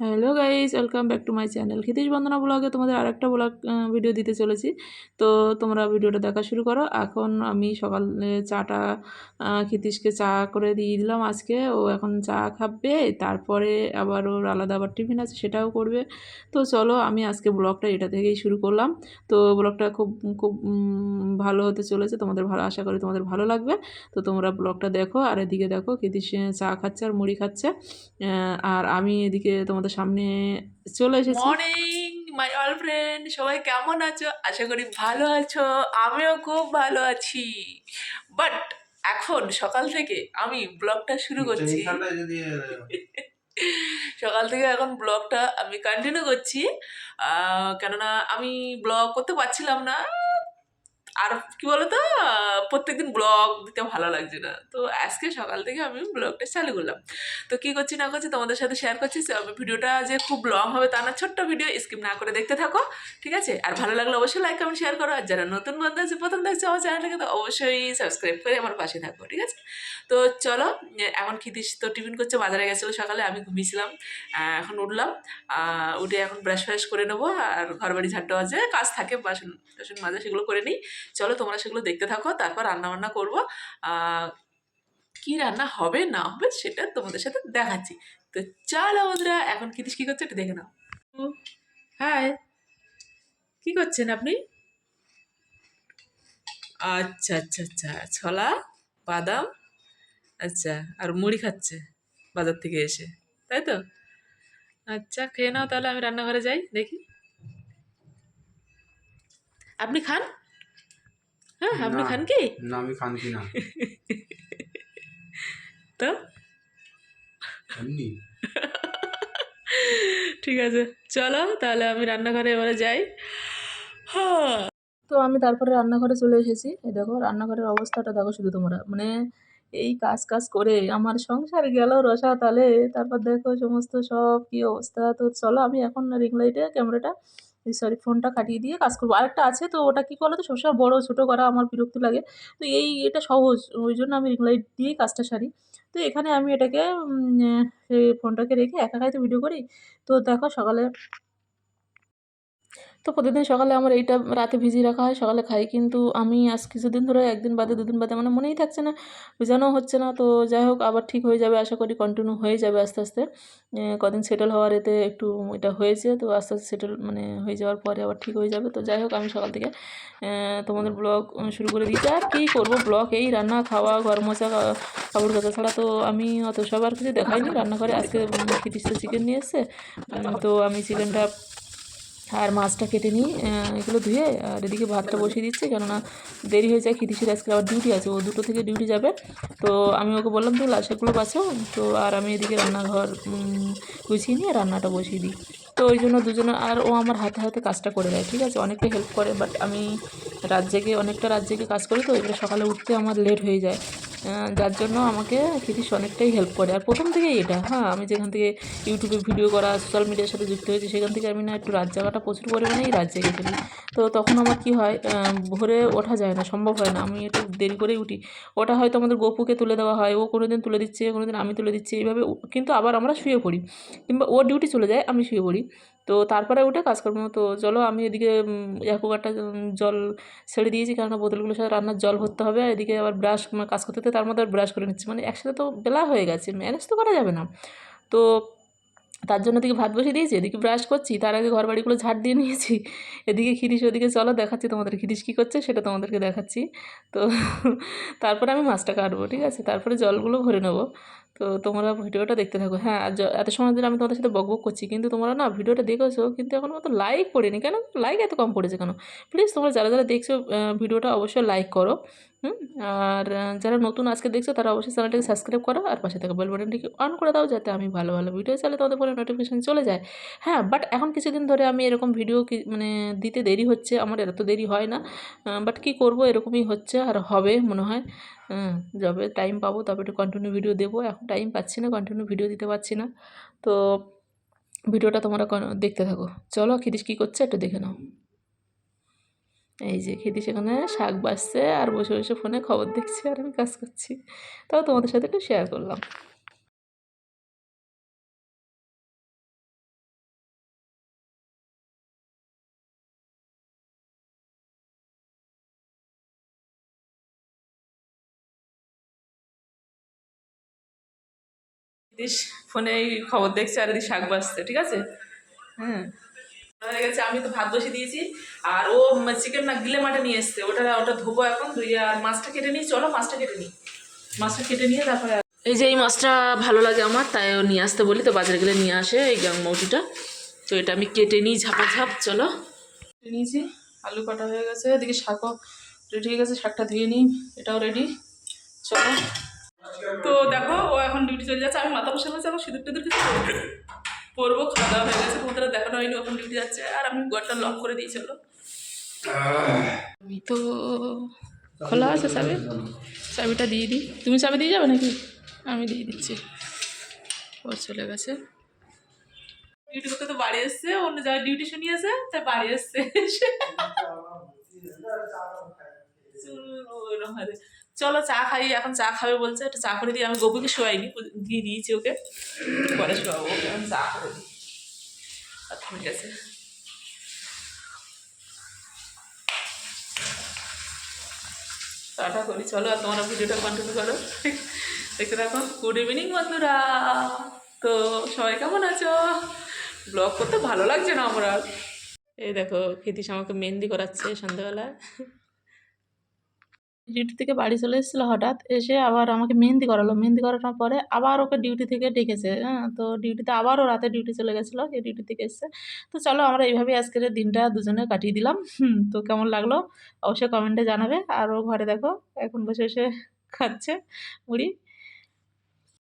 Hello guys welcome back to my channel. Kshitish Bandana ব্লগে তোমাদের আরেকটা ব্লগ ভিডিও দিতে চলেছি। তো তোমরা ভিডিওটা দেখা শুরু করো। এখন আমি সকালে চাটা ক্ষিতীশকে চা করে দিয়ে দিলাম আজকে। ও এখন চা খাবে, তারপরে আবার ওর আলাদা আবার টিফিন আছে, সেটাও করবে। তো চলো আমি আজকে ব্লগটা এটা থেকেই শুরু করলাম। তো ব্লগটা খুব খুব ভালো হতে চলেছে। তোমাদের ভালো আশা করি তোমাদের ভালো লাগবে। তো তোমরা ব্লগটা দেখো, আর এদিকে দেখো ক্ষিতীশ চা খাচ্ছে আর মুড়ি খাচ্ছে। আর আমি এদিকে তোমাদের সামনে চলে এসেছি। মর্নিং মাই অল ফ্রেন্ড সবাই কেমন আছো? আশা করি ভালো আছো আমিও খুব ভালো আছি। বাট এখন সকাল থেকে আমি ব্লগটা শুরু করছি। সকাল থেকে এখন ব্লগটা আমি কন্টিনিউ করছি। কেননা আমি ব্লগ করতে পারছিলাম না। আর কি বলতো? প্রত্যেকদিন ব্লগ দিতে ভালো লাগছে না। তো আজকে সকাল থেকে আমি ব্লগটা চালু করলাম। তো কি করছি না করছি তোমাদের সাথে শেয়ার করছি। ভিডিওটা যে খুব লং হবে তা না, ছোট্ট ভিডিও স্কিপ না করে দেখতে থাকো, ঠিক আছে? আর ভালো লাগলে অবশ্যই লাইক কমেন্ট শেয়ার করো। আর যারা নতুন বন্ধু আছে, প্রথম দেখছ আমার চ্যানেলটাকে তো অবশ্যই সাবস্ক্রাইব করে আমার পাশে থাকো, ঠিক আছে? তো চলো, এখন খিতিস তো টিফিন করছে, বাজারে গেছিল সকালে, আমি ঘুমিয়েছিলাম এখন উঠলাম। উঠে এখন ব্রাশ ফ্রাশ করে নেব। আর ঘর বাড়ি ঝাড়টা আছে কাজ থাকে বাসন টাসন মাজা, সেগুলো করে নিই। চলো তোমরা সেগুলো দেখতে থাকো, তারপর রান্না বান্না করব কি রান্না হবে, না হবে সেটা তোমাদের সাথে দেখাচ্ছি। তো চলো বন্ধুরা, এখন কিতিস কি করছে একটু দেখে নাও। হাই, কি করছেন আপনি? আচ্ছা আচ্ছা আচ্ছা ছলা, বাদাম আচ্ছা আর মুড়ি খাচ্ছে বাজার থেকে এসে, তাই তো? আচ্ছা খেয়ে নাও তাহলে, আমি রান্নাঘরে যাই, দেখি। আপনি খান? হ্যাঁ আপনি খান কি? না আমি খানছি না। তো? ঠিক আছে চলো তাহলে আমি রান্নাঘরে এবারে যাই। হ্যাঁ। তো আমি তারপরে রান্নাঘরে চলে এসেছি। এই দেখো রান্নাঘরের অবস্থাটা দেখো শুধু তোমরা। মানে এই কাজ কাজ করে আমার সংসার গেল রসা তালে। তারপর দেখো সমস্ত সব কী অবস্থা। তো চলো আমি এখন রিং লাইটে ক্যামেরাটা সরি ফোনটা কাটিয়ে দিয়ে কাজ করব। আরেকটা আছে তো ওটা কী করল তো? সবসময় বড়ো ছোটো করা আমার বিরক্তি লাগে। তো এই এটা সহজ, ওই জন্য আমি রিং লাইট দিয়েই কাজটা সারি। তো এখানে আমি এটাকে ফোনটাকে রেখে একা একাই তো ভিডিও করি। তো দেখো সকালে তো প্রতিদিন সকালে আমার এইটা রাতে ভিজিয়ে রাখা হয়, সকালে খাই। কিন্তু আমি আজ কিছুদিন ধরে, একদিন বাদে দুদিন বাদে মানে মনেই থাকছে না, ভিজানো হচ্ছে না। তো যাই হোক, আবার ঠিক হয়ে যাবে, আশা করি কন্টিনিউ হয়ে যাবে আস্তে আস্তে। কদিন সেটেল হওয়ার এতে একটু এটা হয়েছে, তো আস্তে আস্তে সেটেল মানে হয়ে যাওয়ার পরে আবার ঠিক হয়ে যাবে। তো যাই হোক, আমি সকাল থেকে তোমাদের ব্লগ শুরু করে দিয়েছি। আর কী করব? ব্লগ এই রান্না, খাওয়া, ঘর মোচা কাপড় কাচা ছাড়া তো আমি অত সব আর কিছু দেখাইনি। রান্নাঘরে আজকে খিটিস চিকেন নিয়ে এসছে। তো আমি চিকেনটা আর মাছটা কেটে নিই এগুলো ধুয়ে, আর এদিকে ভাতটা বসিয়ে দিচ্ছি। কেননা দেরি হয়ে যায় খিদিসির আজকে আবার ডিউটি আছে, ও দুটো থেকে ডিউটি যাবে। তো আমি ওকে বললাম, তুই লাশেগুলো বাঁচো তো আর আমি এদিকে রান্নাঘর গুছিয়ে নিয়ে রান্নাটা বসিয়ে দিই। তো ওই জন্য দুজনে, আর ও আমার হাতে হাতে কাজটা করে দেয়, ঠিক আছে? অনেকটা হেল্প করে বাট আমি রাত জেগে, অনেকটা রাত জেগে কাজ করি তো এগুলো সকালে উঠতে আমার লেট হয়ে যায়। যার জন্য আমাকে কৃতিশ অনেকটাই হেল্প করে। আর প্রথম থেকেই এটা হ্যাঁ আমি যেখান থেকে ইউটিউবে ভিডিও করা সোশ্যাল মিডিয়ার সাথে যুক্ত হয়েছি, সেখান থেকে আমি না একটু রাত জাগাটা প্রচুর পরিমাণেই রাত জেগে ফেলি তো তখন আমার কি হয় ভোরে ওঠা যায় না, সম্ভব হয় না। আমি একটু দেরি করেই উঠি। ওটা হয়তো আমাদের গপুকে তুলে দেওয়া হয়, ও কোনো দিন তুলে দিচ্ছে কোনো দিন আমি তুলে দিচ্ছি, এইভাবে কিন্তু আবার আমরা শুয়ে পড়ি। কিংবা ওর ডিউটি চলে যায়, আমি শুয়ে পড়ি। তো তারপরে উঠে কাজকর্ম তো চলো আমি এদিকে একুয়ারটা জল ছেড়ে দিয়েছি কেননা বোতলগুলোর সাথে রান্নার জল ভরতে হবে। এদিকে আবার ব্রাশ কাজ করতে তার মধ্যে আর ব্রাশ করে নিচ্ছি। মানে একসাথে তো বেলা হয়ে গেছে, ম্যানেজ তো করা যাবে না। তো তার জন্য এদিকে ভাত বসিয়ে দিয়েছি, এদিকে ব্রাশ করছি, তার আগে ঘর বাড়িগুলো ঝাড় দিয়ে নিয়েছি। এদিকে খিরিশ ওদিকে, চলো দেখাচ্ছি তোমাদের খিরিশ কী করছে, সেটা তোমাদেরকে দেখাচ্ছি। তো তারপরে আমি মাছটা কাটবো, ঠিক আছে? তারপরে জলগুলো ভরে নেব। তো তোমরা ভিডিওটা দেখতে থাকো। হ্যাঁ এত সময় ধরে আমি তোমাদের সাথে বকবক করছি, কিন্তু তোমরা না ভিডিওটা দেখেছ, কিন্তু এখন মতো লাইক পড়েনি। কেন? লাইক এত কম পড়েছে কেন? প্লিজ তোমরা যারা যারা দেখছ ভিডিওটা অবশ্যই লাইক করো। আর যারা নতুন আজকে দেখছ, তারা অবশ্যই চ্যানেলটাকে সাবস্ক্রাইব করো, আর পাশে থাকা বেল বাটনটিকে অন করে দাও, যাতে আমি ভালো ভালো ভিডিও চালে তোমাদের ফোনে নোটিফিকেশান চলে যায়। হ্যাঁ বাট এখন কিছুদিন ধরে আমি এরকম ভিডিও মানে দিতে দেরি হচ্ছে, আমার এত দেরি হয় না। বাট কি করব, এরকমই হচ্ছে, আর হবে মনে হয়। যবে টাইম পাবো তবে একটু কন্টিনিউ ভিডিও দেবো। এখন টাইম পাচ্ছি না কন্টিনিউ ভিডিও দিতে পারছি না। তো ভিডিওটা তোমরা দেখতে থাকো। চলো খিদিস কী করছে একটু দেখে নাও। এই যে খিদিস এখানে শাক বাসছে আর বসে বসে ফোনে খবর দেখছি আর আমি কাজ করছি। তাও তোমাদের সাথে একটু শেয়ার করলাম। দিস ফোনে এই খবর দেখছে আর এদিকে শাক বাজছে ঠিক আছে? হ্যাঁ হয়ে গেছে, আমি তো ভাত বসে দিয়েছি। আর ও চিকেন না গিলে মাটে নিয়ে এসছে, ওটা ওটা ধোবো এখন, ধুয়ে আর মাছটা কেটে নিই, চলো মাছটা কেটে নিই। মাছটা কেটে নিয়ে তারপরে এই যে এই মাছটা ভালো লাগে আমার, তাই ও নিয়ে আসতে বলি, তো বাজারে গেলে নিয়ে আসে এই মৌটিটা। তো এটা আমি কেটে নিই ঝাপা ঝাপ চলো। কেটে নিয়েছি, আলু কাটা হয়ে গেছে, এদিকে শাকও রেডি হয়ে গেছে, শাকটা ধুয়ে নিই, এটাও রেডি চলো। দেখো ও এখন ডিউটি চলে যাচ্ছে আমি মাথা বসে বসে এখন সিঁদুর টিঁদুর কিছু করব। পরবো খাওয়া দাওয়া হয়ে গেছে তোমাদের দেখানো হয়নি এখন ডিউটি যাচ্ছে আর আমি ঘরটা লক করে দিই চলো। আমি তো খোলা আছে চাবি? চাবিটা দিয়ে দিই। তুমি চাবি দিয়ে যাবে নাকি? আমি দিয়ে দিচ্ছি। ও চলে গেছে। ডিউটি করতে তো বাড়ি এসছে অন্য জায়গায় ডিউটি শুনিয়ে আছে তাই বাড়ি এসছে। চলো চা খাই এখন চা খাবে বলছে একটা চা করে দিই। আমি গপুকে শোয়াইনি দিয়ে দিয়েছি ওকে। পরে শোয়াবো ওকে এখন চা করে দিই। আচ্ছা, ঠিক আছে। টাটা করি চলো আর তোমরা ভিডিওটা কন্টিনিউ করো। দেখতে থাকো। গুড ইভিনিং বন্ধুরা। তো সবাই কেমন আছো? ব্লগ করতে ভালো লাগছে না আমার? এই দেখো ক্ষিতিশ আমাকে মেহেন্দি করাচ্ছে সন্ধ্যাবেলায়। ডিউটি থেকে বাড়ি চলে এসেছিল হঠাৎ, এসে আবার আমাকে মেহেন্দি করালো। মেহেন্দি করানোর পরে আবার ওকে ডিউটি থেকে ডেকেছে হ্যাঁ? তো ডিউটিতে আবারও রাতে ডিউটি চলে গেছিল এই ডিউটি থেকে এসছে। তো চলো আমরা এইভাবেই আজকের দিনটা দুজনে কাটিয়ে দিলাম। তো কেমন লাগল? অবশ্যই কমেন্টে জানাবে। আর ও ঘরে দেখো, এখন বসে এসে খাচ্ছে মুড়ি।